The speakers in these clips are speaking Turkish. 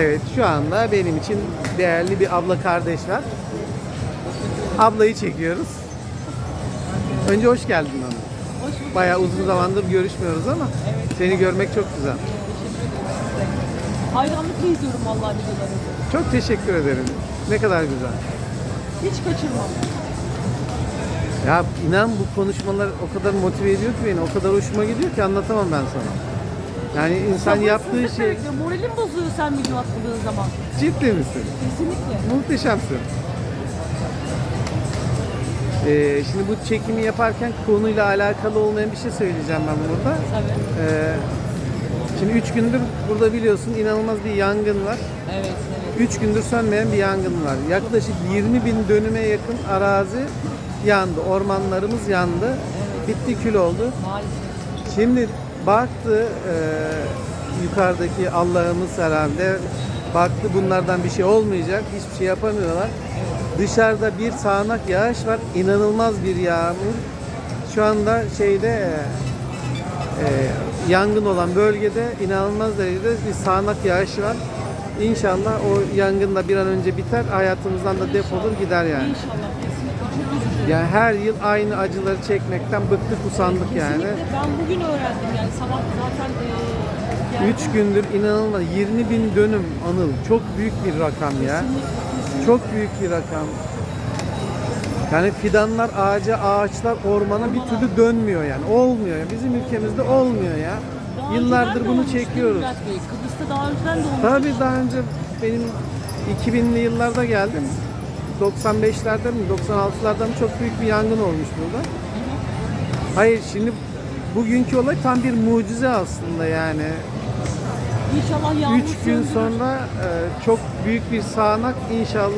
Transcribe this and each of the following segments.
Evet şu anda benim için değerli bir abla kardeş var. Ablayı çekiyoruz. Önce hoş geldin hanım. Hoş bulduk. Bayağı uzun zamandır görüşmüyoruz ama seni görmek çok güzel. Hayranlıkla izliyorum vallahi videolarınızı. Çok teşekkür ederim. Ne kadar güzel. Hiç kaçırmam. Ya inan bu konuşmalar o kadar motive ediyor ki beni, o kadar hoşuma gidiyor ki anlatamam ben sana. Yani insan yaptığı Sabırsızlık şey... bekliyorum. Moralim bozuluyor sen video attığın zaman. Ciddi misin? Kesinlikle. Muhteşemsin. Ee, şimdi bu çekimi yaparken konuyla alakalı olmayan bir şey söyleyeceğim ben burada. Tabii. Ee, şimdi 3 gündür burada biliyorsun inanılmaz bir yangın var. Evet, evet. 3 gündür sönmeyen bir yangın var. Yaklaşık 20 bin dönüme yakın arazi yandı. Ormanlarımız yandı. Bitti kül oldu. Maalesef. Şimdi baktı e, yukarıdaki Allah'ımız herhalde baktı bunlardan bir şey olmayacak. Hiçbir şey yapamıyorlar. Dışarıda bir sağanak yağış var. inanılmaz bir yağmur. Şu anda şeyde e, e, yangın olan bölgede inanılmaz derecede bir sağanak yağış var. İnşallah o yangın da bir an önce biter. Hayatımızdan da defolur gider yani. İnşallah. Yani her yıl aynı acıları çekmekten bıktık usandık yani. Kesinlikle ben bugün öğrendim yani sabah zaten e, geldim. 3 gündür inanılmaz 20 bin dönüm anıl çok büyük bir rakam ya. Çok büyük bir rakam. Yani fidanlar ağaca, ağaçlar ormana bir türlü dönmüyor yani. Olmuyor ya. Bizim ülkemizde olmuyor ya. Daha Yıllardır de bunu olmuştu çekiyoruz. Murat Bey. Kıbrıs'ta daha önceden de olmuş. Tabii daha önce benim 2000'li yıllarda geldim. 95'lerde mi 96'larda mı çok büyük bir yangın olmuş burada. Hayır şimdi bugünkü olay tam bir mucize aslında yani. İnşallah yağmur 3 gün söndürür. sonra e, çok büyük bir sağanak inşallah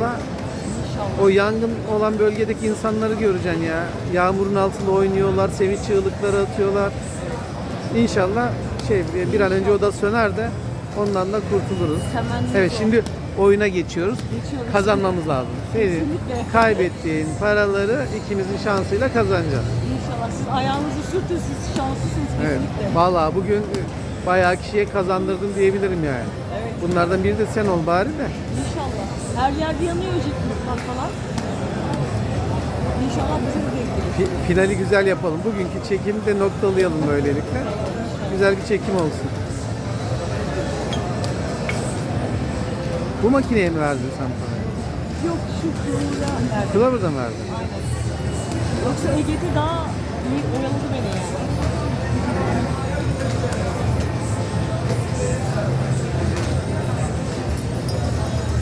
İnşallah. o yangın olan bölgedeki insanları göreceksin ya. Yağmurun altında oynuyorlar, sevinç çığlıkları atıyorlar. İnşallah şey bir an önce o da söner de ondan da kurtuluruz. Temennimiz Evet o. şimdi oyuna geçiyoruz. Geçiyoruz. Kazanmamız lazım. Senin Kesinlikle. kaybettiğin paraları ikimizin şansıyla kazanacağız. İnşallah siz ayağınızı sürtün siz şanslısınız Evet. kesinlikle. Vallahi bugün bayağı kişiye kazandırdım diyebilirim yani. Evet. Bunlardan biri de sen ol bari de. İnşallah. Her yerde yanıyor jet falan. İnşallah bize de denk gelir. Fi- finali güzel yapalım. Bugünkü çekimi de noktalayalım böylelikle. Güzel bir çekim olsun. Bu makineye mi verdin sen parayı? Yok şu kuyruğa nerede? Kılavuza mı verdin? Yoksa EGT daha iyi oyaladı beni yani.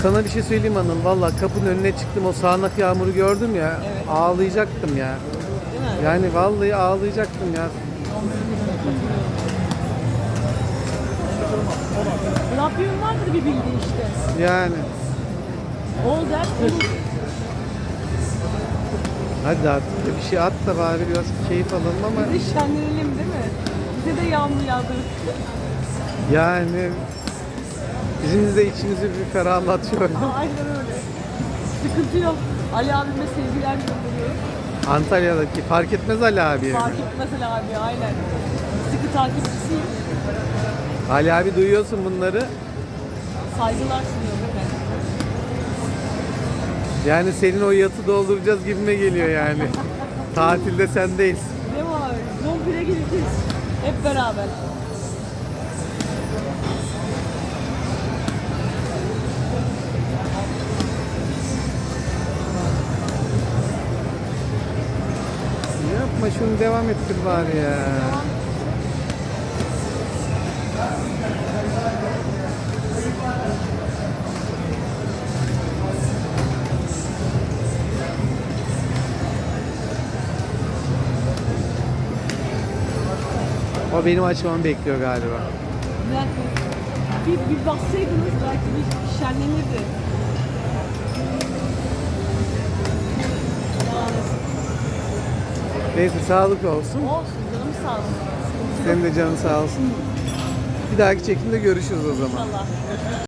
Sana bir şey söyleyeyim hanım. Valla kapının önüne çıktım o sağanak yağmuru gördüm ya. Evet. Ağlayacaktım ya. Değil mi? Yani vallahi ağlayacaktım ya. Rabbim vardır bir bildiği işte. Yani. Olur. Hadi artık da bir şey at da bari biraz keyif alalım ama Biz de şenlenelim değil mi? Bize de yağmur yağdırır. yani bizim de içimizi bir ferahlatıyor. Aynen öyle. Sıkıntı yok. Ali abime sevgiler gönderiyorum. Antalya'daki fark etmez Ali abi. Fark etmez Ali abi aynen. Sıkı takipçisiyim. Ali abi duyuyorsun bunları. Saygılar sunuyorum ben. Yani senin o yatı dolduracağız gibime geliyor yani. Tatilde sendeyiz. Ne var? Zombire gideceğiz. Hep beraber. Yapma şunu devam ettir bari ya. O benim açmamı bekliyor galiba. Bir, bir bassaydınız belki bir şenlenirdi. Neyse sağlık olsun. Olsun canım sağ olsun. Senin de canın sağ olsun. Bir dahaki çekimde görüşürüz o zaman. İnşallah.